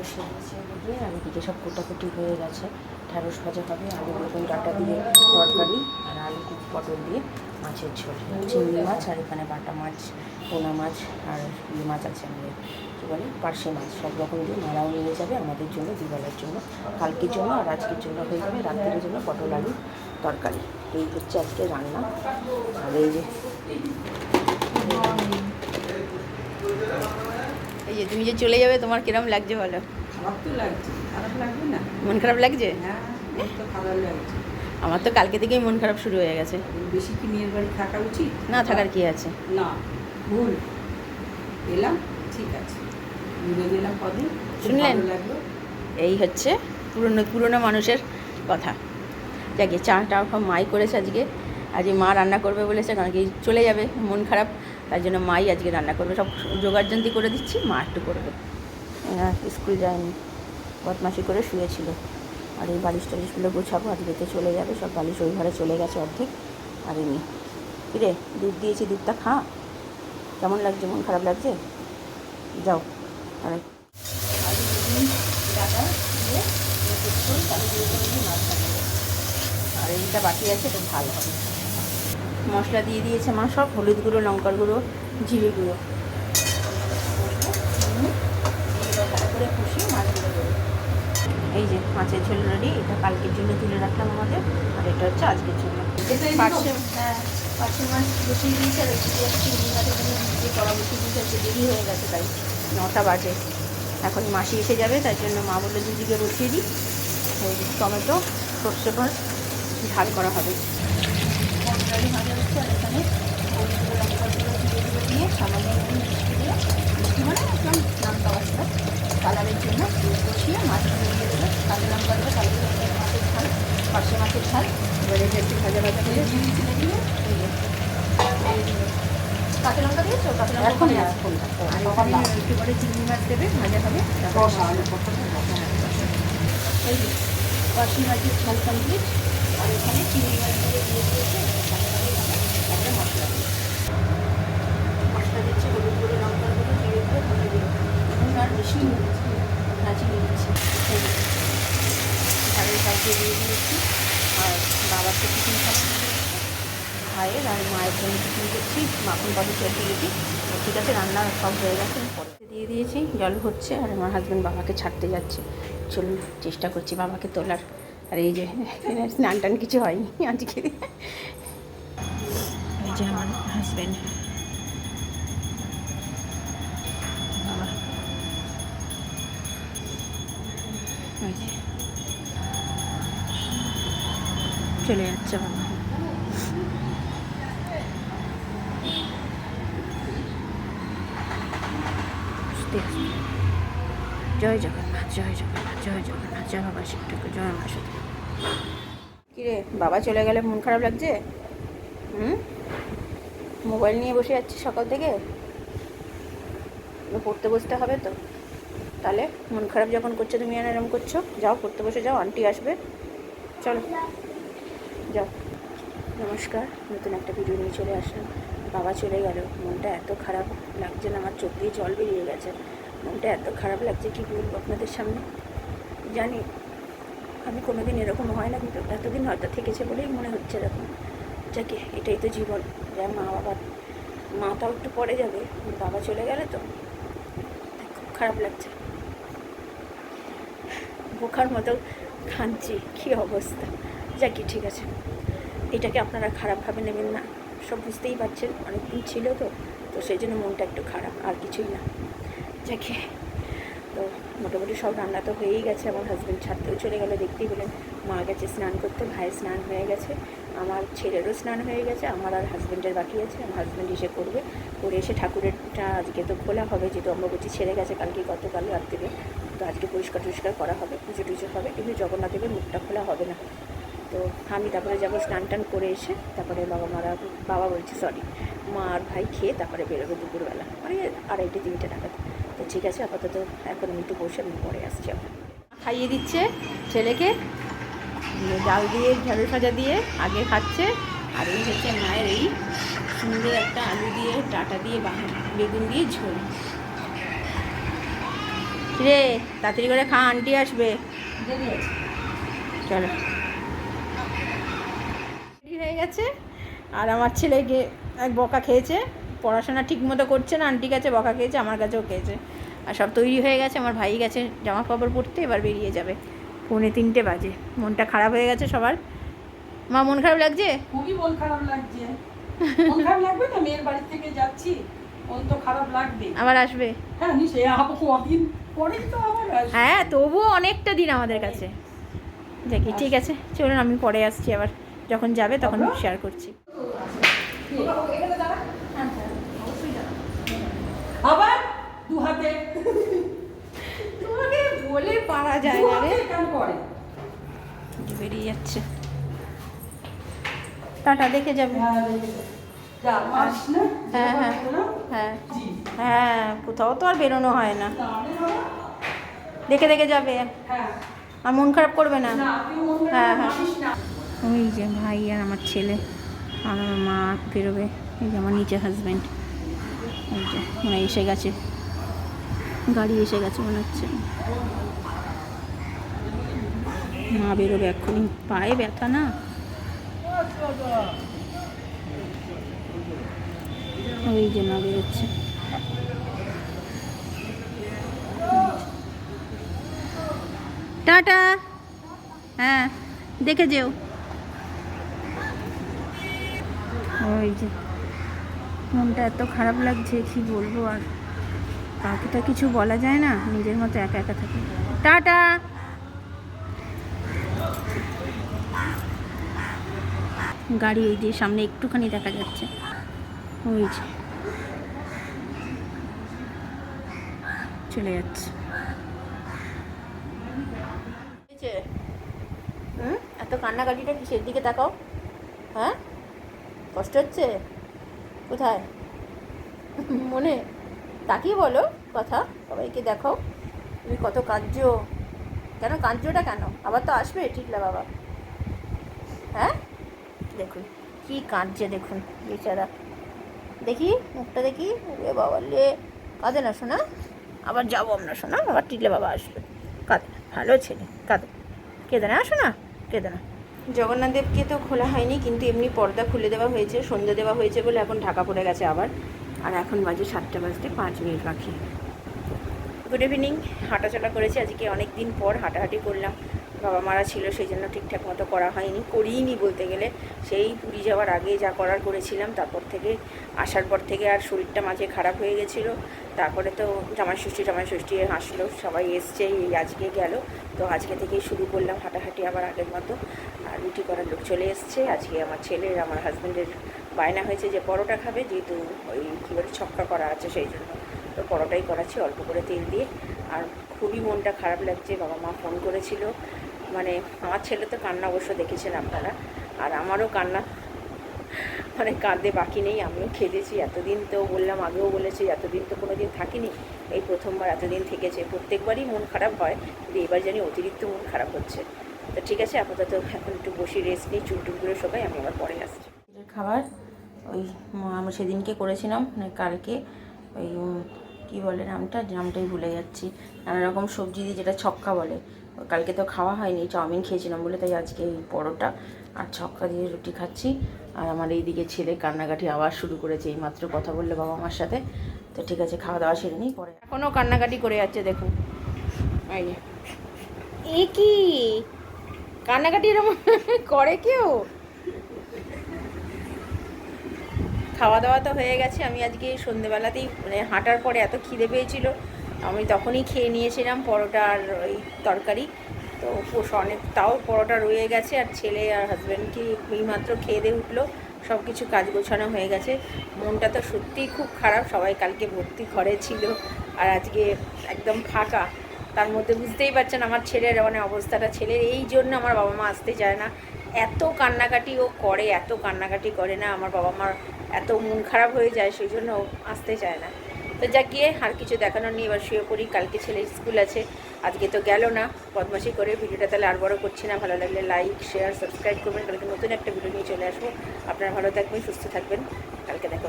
বসিয়ে দিয়েছি এদিকে আর এদিকে সব কোটাকুটি হয়ে গেছে। ঢ্যাঁড়স ভাজা হবে, আলু বেগুন ডাটা দিয়ে তরকারি আর আলু পটল দিয়ে মাছের ঝোল। চিংড়ি মাছ আর এখানে বাটা মাছ, পোনা মাছ আর ইয়ে মাছ আছে আমাদের। কী বলে? পার্শে মাছ। সব রকম দিয়ে মারাও নিয়ে যাবে আমাদের জন্য দুবেলার জন্য, কালকের জন্য আর আজকের জন্য হয়ে যাবে রাত্রের জন্য পটল আলু তরকারি। এই হচ্ছে আজকে রান্না। আর এই যে এই যে তুমি যে চলে যাবে তোমার কিরম লাগছে বলো? খারাপ তো লাগছে। খারাপ লাগবে না? মন খারাপ লাগছে? হ্যাঁ তো খারাপ লাগছে। আমার তো কালকে থেকেই মন খারাপ শুরু হয়ে গেছে। বেশি কি মেয়ের বাড়ি থাকা উচিত? না থাকার কি আছে? না ভুল। এলাম ঠিক আছে। ঘুরে গেলাম কদিন শুনলেন? এই হচ্ছে পুরনো পুরনো মানুষের কথা। যাকে চাটা মাই করেছে আজকে। আজকে মা রান্না করবে বলেছে কারণ কি চলে যাবে মন খারাপ। তার জন্য মাই আজকে রান্না করবে। সব জোগাড়যন্তি করে দিচ্ছি, মা একটু করবে। স্কুল যায়নি বদমাসি করে শুয়েছিল। আর এই বালিশ টালিশগুলো গোছাবো, আজকে তো চলে যাবে, সব বালিশ ওই ঘরে চলে গেছে অর্ধেক। আর এমনি কিরে, দুধ দিয়েছি, দুধটা খা। কেমন লাগছে, মন খারাপ লাগছে? যাও, আর। আর এইটা বাকি আছে, এটা ভালো হবে। মশলা দিয়ে দিয়েছে মা সব হলুদ গুঁড়ো লঙ্কার গুঁড়ো জিরে গুঁড়ো। নুন, এগুলো ভালো করে কষিয়ে মাছগুলো এই যে মাছের ঝোল রেডি এটা কালকের জন্য তুলে রাখলাম আমাদের আর এটা হচ্ছে আজকের জন্য। পার্শে হ্যাঁ পার্শে মাছ বসিয়ে দিয়েছে আর কড়া বসিয়ে দিয়েছে দেরি হয়ে গেছে তাই। নটা বাজে। এখন মাসি এসে যাবে তার জন্য মা বলল দুদিকে বসিয়ে দিই। টমেটো সর্ষে মাছ ঝাল করা হবে মশলারি ভাজা হচ্ছে আর এখানে হলুদ গুঁড়ো, লঙ্কার গুঁড়ো, জিরে গুঁড়ো দিয়ে সামান্য একটু মিষ্টি দিয়ে মিষ্টি মানে একদম নামতা মশলা কালারের জন্য কষিয়ে মাছগুলো দিয়ে দেবে কালো লঙ্কা দেবে কালো লঙ্কা মাছের ঝাল পার্শে মাছের ঝাল এবারে এটা একটু ভাজা ভাজা করে দিয়ে দিচ্ছি দেখি এই যে এই যে। কাঁচা লঙ্কা দিয়েছ কাঁচা লঙ্কা এখন না, আর। একটু চিংড়ি মাছ দেবে ভাজা হবে আলু এই যে মাছের ঝাল কমপ্লিট আর এখানে চিংড়ি মাছ দিয়ে দিয়ে দিয়েছে তারপরে মশলা মশলা দিচ্ছে হলুদ গুঁড়ো লঙ্কার গুঁড়ো জিরে গুঁড়ো ধনে গুঁড়ো। নুন আর মিষ্টি নাচিয়ে দিচ্ছি ঝালের সাইডে দিয়ে দিয়েছি। আর বাবাকে টিফিন খাওয়া ভাইয়ের আর মায়ের জন্য টিফিন করছি মাখন পাবি চলে দিয়েছি। ঠিক আছে, রান্না সব হয়ে গেছে পরে দিয়ে দিয়েছি, জল হচ্ছে আর আমার হাজব্যান্ড বাবাকে ছাড়তে যাচ্ছে। চলুন, চেষ্টা করছি বাবাকে তোলার। আর এই যে, স্নান টান কিছু হয়নি আজকে। এই যে আমার হাজব্যান্ড চলে যাচ্ছে বাবা আস্তে আস্তে। জয় জগন্নাথ জয় জগন্নাথ জয় জগন্নাথ, জয় বাবা শিব ঠাকুর জয় মা কিরে, বাবা চলে গেলে মন খারাপ লাগছে? হুম? মোবাইল নিয়ে বসে যাচ্ছিস সকাল থেকে। পড়তে বসতে হবে তো। তাহলে মন খারাপ যখন করছ, তুমি আর এরম করছ, যাও পড়তে বসে যাও, আন্টি আসবে। চলো, যাও। নমস্কার, নতুন একটা ভিডিও নিয়ে চলে আসলাম। বাবা চলে গেল, মনটা এত খারাপ লাগছে না, আমার চোখ দিয়ে জল বেরিয়ে গেছে। মনটা এত খারাপ লাগছে, কি বলব আপনাদের সামনে? জানি, আমি কোনোদিন এরকম হয় না, কিন্তু এতদিন হয়তো থেকেছে বলেই মনে হচ্ছে এরকম। যাকে, এটাই তো জীবন। যা মা বাবা মা তাও একটু পরে যাবে বাবা চলে গেলে তো খুব খারাপ লাগছে। বোকার মতো কাঁদছি কী অবস্থা? যাকে ঠিক আছে। এটাকে আপনারা খারাপভাবে নেবেন না। সব বুঝতেই পারছেন, অনেকদিন ছিল তো তো সেই জন্য মনটা একটু খারাপ, আর কিছুই না। যাকে তো মোটামুটি সব রান্না তো হয়েই গেছে। আমার হাজব্যান্ড ছাড়তেও চলে গেলো। দেখতেই পেলেন মা গেছে স্নান করতে, ভাইয়ের স্নান হয়ে গেছে। আমার ছেলেরও স্নান হয়ে গেছে। আমার আর হাজব্যান্ডের বাকি আছে। আমার হাজব্যান্ড এসে করবে। করে এসে ঠাকুরেরটা আজকে তো খোলা হবে। যেহেতু অম্বুবচী ছেড়ে গেছে, কালকে গতকাল রাত্রিরে। তো আজকে পরিষ্কার টরিষ্কার করা হবে। পুজো টুজো হবে। কিন্তু জগন্নাথ দেবের মুখটা খোলা হবে না। তো আমি তারপরে যাব স্নান টান করে এসে তারপরে বাবা মারা, বাবা বলছে সরি মা আর ভাই খেয়ে তারপরে বেরোবে দুপুরবেলা। মানে আড়াইটে, তিনটে নাগাদ। তো ঠিক আছে, আপাতত এখন আমি একটু বসে আমি পরে আসছি খাইয়ে দিচ্ছে ছেলেকে ডাল দিয়ে, ঝাড়ু সাজা দিয়ে আগে খাচ্ছে। আর এই হচ্ছে মায়ের এই সুন্দর একটা আলু দিয়ে, ডাটা দিয়ে বেগুন দিয়ে ঝোল। রে, তাড়াতাড়ি করে খা, আন্টি আসবে। চলো। হয়ে গেছে। আর আমার ছেলেকে এক বকা খেয়েছে। পড়াশোনা ঠিক মতো করছে না আন্টি কাছে বকা খেয়েছে আমার কাছেও খেয়েছে। আর সব তৈরি হয়ে গেছে আমার ভাই গেছে জামা কাপড় পরতে এবার বেরিয়ে যাবে। পৌনে তিনটে বাজে মনটা খারাপ হয়ে গেছে সবার। মা মন খারাপ লাগছে? খুবই মন খারাপ লাগছে। মন খারাপ লাগবে না মেয়ের বাড়ি থেকে যাচ্ছি মন তো খারাপ লাগবে। আবার আসবে? হ্যাঁ নিশ্চয়ই আবার কদিন পরেই তো আবার আসবে। হ্যাঁ তবুও অনেকটা দিন আমাদের কাছে। দেখি ঠিক আছে চলুন আমি পরে আসছি আবার। যখন যাবে তখন শেয়ার করছি। আবার দু হাতে তোমাকে বলে পারা যায় না রে। কেন করে? বেরিয়ে যাচ্ছে। টাটা দেখে যাবে। হ্যাঁ? হ্যাঁ, হ্যাঁ। হ্যাঁ হ্যাঁ কোথাও তো আর বেরোনো হয় না। দেখে দেখে যাবে। হ্যাঁ। আর মন খারাপ করবে না? হ্যাঁ, হ্যাঁ। ওই যে ভাই আর আমার ছেলে আর আমার মা বেরোবে। এই যে আমার নিচে হাজব্যান্ড ওই যে মানে এসে গেছে। গাড়ি এসে গেছে মনে হচ্ছে। মা বেরোবে এক্ষুনি। পায়ে ব্যথা না? ওই যে মা বেরোচ্ছে। টাটা। হ্যাঁ দেখে যেও। ওই যে। মনটা এত খারাপ লাগছে, কি বলব আর? কাউকে তো কিছু বলা যায় না, নিজের মতো একা একা থাকে। টাটা! গাড়ি এই যে সামনে একটুখানি দেখা যাচ্ছে। ওই যে। চলে যাচ্ছে। এত কান্নাকাটিটা কিসের দিকে তাকাও? হ্যাঁ? কষ্ট হচ্ছে? কোথায়? মনে? তাকিয়ে বলো কথা, সবাইকে দেখাও। তুমি কত কাঁদছো। কেন কাঁদছোটা কেন? আবার তো আসবে ঠিকলা বাবা। হ্যাঁ? দেখুন, কি কাঁদছে দেখুন, বেচারা। দেখি, মুখটা দেখি। ওরে বাবা লে কাঁদে না শোনা আবার যাব আমরা শোনা আবার টিকলে বাবা আসবে। কাঁদে ভালো ছেলে, কাঁদে। কেঁদে না আসো না কেঁদে না। জগন্নাথ দেবকে তো খোলা হয়নি, কিন্তু এমনি পর্দা খুলে দেওয়া হয়েছে, সন্ধ্যা দেওয়া হয়েছে বলে এখন ঢাকা পড়ে গেছে আবার। আর এখন বাজে সাতটা বাজতে পাঁচ মিনিট বাকি। গুড ইভিনিং হাঁটাচলা করেছি, আজকে অনেক দিন পর হাঁটাহাঁটি করলাম। বাবা মারা ছিল, সেই জন্য ঠিকঠাক মতো করা হয়নি। করিনি বলতে গেলে। সেই পুরী যাওয়ার আগে যা করার করেছিলাম, তারপর থেকে আসার পর থেকে আর শরীরটা মাঝে খারাপ হয়ে গেছিল। তারপরে তো জামাই ষষ্ঠী জামাই ষষ্ঠী আসলো সবাই এসছে, এই আজকে গেল। তো আজকে থেকেই শুরু করলাম হাঁটাহাঁটি আবার আগের মতো। আর রুটি করার লোক চলে এসছে। আজকে আমার ছেলের, আমার হাজব্যান্ডের বায়না হয়েছে যে পরোটা খাবে, যেহেতু ওই কী বলে ছক্কা করা আছে সেই জন্য। তো পরোটাই করাচ্ছি, অল্প করে তেল দিয়ে। আর খুবই মনটা খারাপ লাগছে বাবা মা ফোন করেছিল। মানে আমার ছেলে তো কান্না অবশ্য দেখেছেন আপনারা। আর আমারও কান্না মানে কাঁদে বাকি নেই, আমিও খেদেছি এতদিন তো বললাম, আগেও বলেছি, এতদিন তো কোনো দিন থাকিনি। এই প্রথমবার এতদিন থেকেছে, প্রত্যেকবারই মন খারাপ হয়, কিন্তু এবার জানি অতিরিক্ত মন খারাপ হচ্ছে। তো ঠিক আছে, আপাতত এখন একটু বসে রেস্ট নিই, চুল টুলগুলো সবাই আমি আবার পরে আসছি। খাবার, ওই আমরা সেদিনকে করেছিলাম মানে কালকে, ওই কি বলে নামটা? নামটাই ভুলে যাচ্ছি। নানা রকম সবজি দিয়ে যেটা ছক্কা বলে। কালকে তো খাওয়া হয়নি, চাউমিন খেয়েছিলাম বলে, তাই আজকে এই পরোটা আর ছক্কা দিয়ে রুটি খাচ্ছি। আর আমার এইদিকে ছেলে কান্নাকাটি আবার শুরু করেছে এই মাত্র কথা বললে বাবা মার সাথে। তো ঠিক আছে, খাওয়া দাওয়া সেরে নিই, পরে এখনও কান্নাকাটি করে যাচ্ছে দেখুন এই কি? কান্নাকাটি এরকম করে কেউ? খাওয়া দাওয়া তো হয়ে গেছে। আমি আজকে সন্ধেবেলাতেই মানে হাঁটার পরে এত খিদে পেয়েছিল, আমি তখনই খেয়ে নিয়েছিলাম পরোটা আর ওই তরকারি। তো অনেক, তাও পরোটা রয়ে গেছে আর ছেলে আর হাজব্যান্ডকে এইমাত্র খেয়ে দিয়ে উঠল। সব কিছু কাজ গোছানো হয়ে গেছে। মনটা তো সত্যিই খুব খারাপ, সবাই কালকে ভর্তি ঘরে ছিল আর আজকে একদম ফাঁকা। তার মধ্যে বুঝতেই পারছেন আমার ছেলের মানে অবস্থাটা। ছেলের এই জন্য আমার বাবা মা আসতে চায় না। এত কান্নাকাটি ও করে, এত কান্নাকাটি করে না। আমার বাবা মার এত মন খারাপ হয়ে যায়, সেই জন্য আসতে চায় না। তো যা গিয়ে আর কিছু দেখানোর নিয়ে এবার শুয়ে পড়ি। কালকে ছেলে স্কুল আছে, আজকে তো গেল না। বদমাশি করে ভিডিওটা তাহলে আর বড় করছি না। ভালো লাগলে লাইক শেয়ার সাবস্ক্রাইব করবেন। কালকে নতুন একটা ভিডিও নিয়ে চলে আসব। আপনারা ভালো থাকবেন, সুস্থ থাকবেন। কালকে দেখা